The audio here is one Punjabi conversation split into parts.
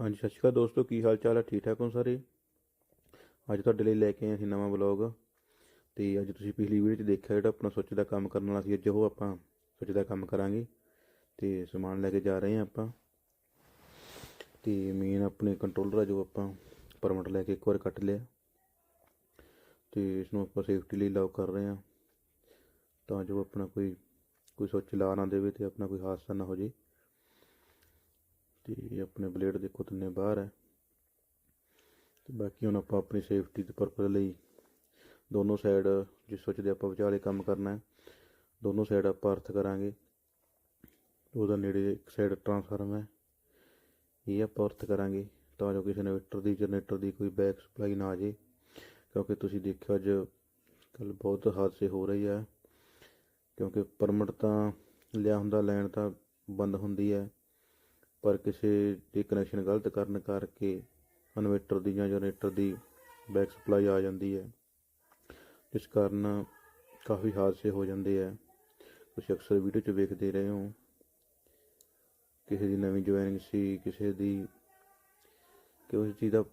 ਹਾਂਜੀ, ਸਤਿ ਸ਼੍ਰੀ ਅਕਾਲ ਦੋਸਤੋ, ਕੀ ਹਾਲ ਚਾਲ ਹੈ ਠੀਕ ਠਾਕ ਹੋ ਸਾਰੇ? ਅੱਜ ਤੁਹਾਡੇ ਲਈ ਲੈ ਕੇ ਆਏ ਅਸੀਂ ਨਵਾਂ ਵਲੌਗ। ਤੇ ਅੱਜ ਤੁਸੀਂ ਪਿਛਲੀ ਵੀਡੀਓ 'ਚ ਦੇਖਿਆ ਜਿਹੜਾ ਆਪਣਾ ਸੁੱਚ ਦਾ ਕੰਮ ਕਰਨ ਵਾਲਾ ਸੀ, ਅੱਜ ਉਹ ਆਪਾਂ ਸੋਚ ਦਾ ਕੰਮ ਕਰਾਂਗੇ। ਤੇ ਸਮਾਨ ਲੈ ਕੇ ਜਾ ਰਹੇ ਹਾਂ ਆਪਾਂ। ਤੇ ਮੇਨ ਆਪਣੇ ਕੰਟਰੋਲਰ ਆ, ਜੋ ਆਪਾਂ ਪਰਮਿਟ ਲੈ ਕੇ ਇੱਕ ਵਾਰ ਕੱਟ ਲਿਆ। ਤੇ ਇਸ ਨੂੰ ਆਪਾਂ ਸੇਫਟੀ ਲਈ ਲੌਕ ਕਰ ਰਹੇ ਹਾਂ ਤਾਂ ਜੋ ਆਪਣਾ ਕੋਈ ਕੋਈ ਸੋਚ ਲਾ ਨਾ ਦੇਵੇ ਤੇ ਆਪਣਾ ਕੋਈ ਹਾਦਸਾ ਨਾ ਹੋ ਜੇ। ਤੇ ਆਪਣੇ ਬਲੇਡ ਦੇਖੋ ਤਿੰਨੇ ਬਾਹਰ ਹੈ। ਤੇ ਬਾਕੀ ਹੁਣ ਆਪਾਂ ਆਪਣੀ ਸੇਫਟੀ ਦੇ ਪਰਪਸ ਲਈ ਦੋਨੋਂ ਸਾਈਡ ਜਿਸ ਸੁੱਚ ਦੇ ਆਪਾਂ ਵਿਚਾਲੇ ਕੰਮ ਕਰਨਾ ਹੈ, ਦੋਨੋਂ ਸਾਈਡ ਆਪਾਂ ਅਰਥ ਕਰਾਂਗੇ। ਉਹਦਾ ਨੇੜੇ ਇੱਕ ਸਾਈਡ ਟਰਾਂਸਫਾਰਮ ਹੈ। ਇਹ ਆਪਾਂ ਅਰਥ ਕਰਾਂਗੇ ਤਾਂ ਜੋ ਕਿਸੇ ਇਨਵਰਟਰ ਦੀ ਜਨਰੇਟਰ ਦੀ ਕੋਈ ਬੈਕ ਸਪਲਾਈ ਨਾ ਆ ਜੇ ਕਿਉਂਕਿ ਤੁਸੀਂ ਦੇਖਿਓ ਅੱਜ ਕੱਲ ਬਹੁਤ ਹਾਦਸੇ ਹੋ ਰਹੇ ਆ। ਕਿਉਂਕਿ ਪਰਮਿਟ ਤਾਂ ਲਿਆ ਹੁੰਦਾ ਲੈਣ ਤਾਂ ਬੰਦ ਹੁੰਦੀ ਹੈ। ਪਰ ਕਿਸੇ ਦੇ ਕਨੈਕਸ਼ਨ ਗਲਤ ਕਰਨ ਕਰਕੇ ਇਨਵੇਟਰ ਦੀ ਜਾਂ ਜਨਰੇਟਰ ਦੀ ਬੈਕ ਸਪਲਾਈ ਆ ਜਾਂਦੀ ਹੈ, ਜਿਸ ਕਾਰਨ ਕਾਫੀ ਹਾਦਸੇ ਹੋ ਜਾਂਦੇ ਆ ਤੁਸੀਂ ਅਕਸਰ ਵੀਡੀਓ 'ਚ ਵੇਖਦੇ ਰਹੇ ਹੋ, ਕਿਸੇ ਦੀ ਨਵੀਂ ਜੁਆਇਨਿੰਗ ਸੀ, ਕਿਸੇ ਦੀ ਕਿ ਉਸ ਚੀਜ਼ ਦਾ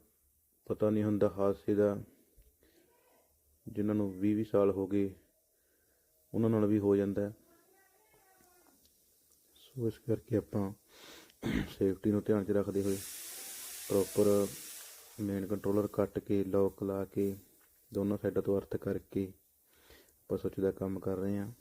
ਪਤਾ ਨਹੀਂ ਹੁੰਦਾ ਹਾਦਸੇ ਦਾ, ਜਿਨ੍ਹਾਂ ਨੂੰ 20 20 ਸਾਲ ਹੋ ਗਏ, ਉਹਨਾਂ ਨਾਲ ਵੀ ਹੋ ਜਾਂਦਾ ਸੋ ਇਸ ਕਰਕੇ ਆਪਾਂ ਸੇਫਟੀ ਨੂੰ ਧਿਆਨ 'ਚ ਰੱਖਦੇ ਹੋਏ ਪ੍ਰੋਪਰ ਮੇਨ ਕੰਟਰੋਲਰ ਕੱਟ ਕੇ ਲੌਕ ਲਾ ਕੇ, ਦੋਨੋਂ ਸਾਈਡਾਂ ਤੋਂ ਅਰਥ ਕਰਕੇ ਆਪਾਂ ਸੁੱਚ ਦਾ ਕੰਮ ਕਰ ਰਹੇ ਹਾਂ।